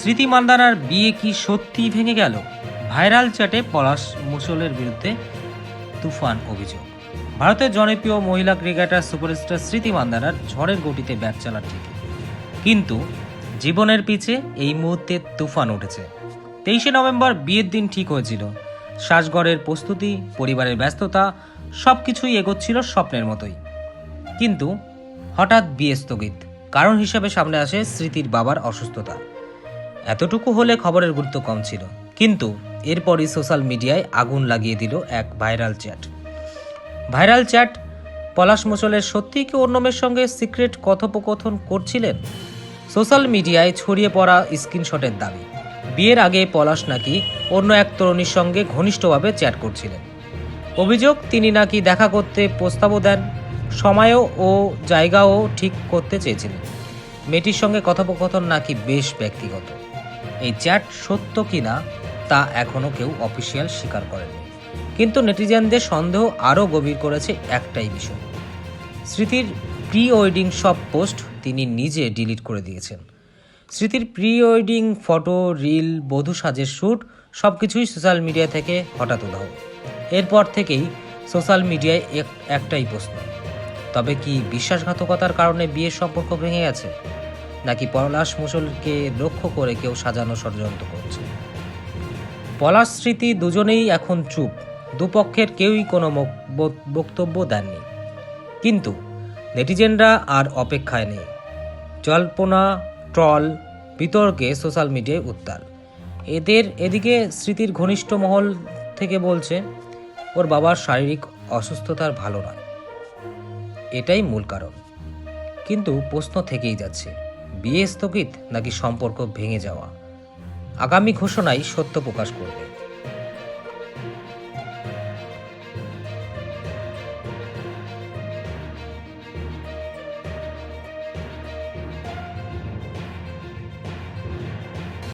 স্মৃতি মান্দানার বিয়ে কি সত্যিই ভেঙে গেল? ভাইরাল চ্যাটে পলাশ মুসলের বিরুদ্ধে তুফান অভিযোগ। ভারতের জনপ্রিয় মহিলা ক্রিকেটার সুপারস্টার স্মৃতি মান্দানার ঝড়ের গতিতে ব্যাট চালার ঠিকই কিন্তু জীবনের পিছে এই মুহূর্তে তুফান উঠেছে। তেইশে নভেম্বর বিয়ের দিন ঠিক হয়েছিল। শ্বাসগড়ের প্রস্তুতি, পরিবারের ব্যস্ততা সব কিছুই এগোচ্ছিল স্বপ্নের মতোই। কিন্তু হঠাৎ বিয়ে স্থগিত। কারণ হিসেবে সামনে আসে স্মৃতির বাবার অসুস্থতা। এতটুকু হলে খবরের গুরুত্ব কম ছিল। কিন্তু এরপরই সোশ্যাল মিডিয়ায় আগুন লাগিয়ে দিল এক viral chat. Viral chat, Palash মোচলের সত্যিই কি অন্য মেয়ের সঙ্গে সিক্রেট কথোপকথন করছিলেন? সোশ্যাল মিডিয়ায় ছড়িয়ে পড়া স্ক্রিনশটের দাবি। বিয়ের আগে পলাশ নাকি অন্য এক তরুণীর সঙ্গে ঘনিষ্ঠভাবে চ্যাট করছিলেন। অভিযোগ, তিনি নাকি দেখা করতে প্রস্তাবও দেন, সময়ও ও জায়গাও ঠিক করতে চেয়েছিলেন। মেয়েটির সঙ্গে কথোপকথন নাকি বেশ ব্যক্তিগত। এই চ্যাট সত্য কিনা তা এখনও কেউ অফিসিয়াল স্বীকার করেনি। কিন্তু নেটিজেনদের সন্দেহ আরও গভীর করেছে একটাই বিষয়। স্মৃতির প্রি ওয়েডিং সব পোস্ট তিনি নিজে ডিলিট করে দিয়েছেন। স্মৃতির প্রি ওয়েডিং ফটো, রিল, বধূ সাজের শ্যুট সব কিছুই সোশ্যাল মিডিয়া থেকে হঠাৎ উধাও। এরপর থেকেই সোশ্যাল মিডিয়ায় এক- একটাই প্রশ্ন, তবে কি বিশ্বাসঘাতকতার কারণে বিয়ের সম্পর্ক ভেঙে গেছে? নাকি পলাশ মুসলকে লক্ষ্য করে কেউ সাজানো ষড়যন্ত্র করছে? পলাশ স্মৃতি দুজনেই এখন চুপ। দুপক্ষের কেউই কোনো বক্তব্য দেননি। কিন্তু নেটিজেনরা আর অপেক্ষায় নেই। জল্পনা, ট্রল, বিতর্কে সোশ্যাল মিডিয়ায় উত্তাল। এদের এদিকে স্মৃতির ঘনিষ্ঠ মহল থেকে বলছে, ওর বাবার শারীরিক অসুস্থতার ভালো নয়। এটাই মূল কারণ। কিন্তু প্রশ্ন থেকেই যাচ্ছে বিয়ে স্থগিত নাকি সম্পর্ক ভেঙে যাওয়া? আগামী ঘোষণায় সত্য প্রকাশ করবে।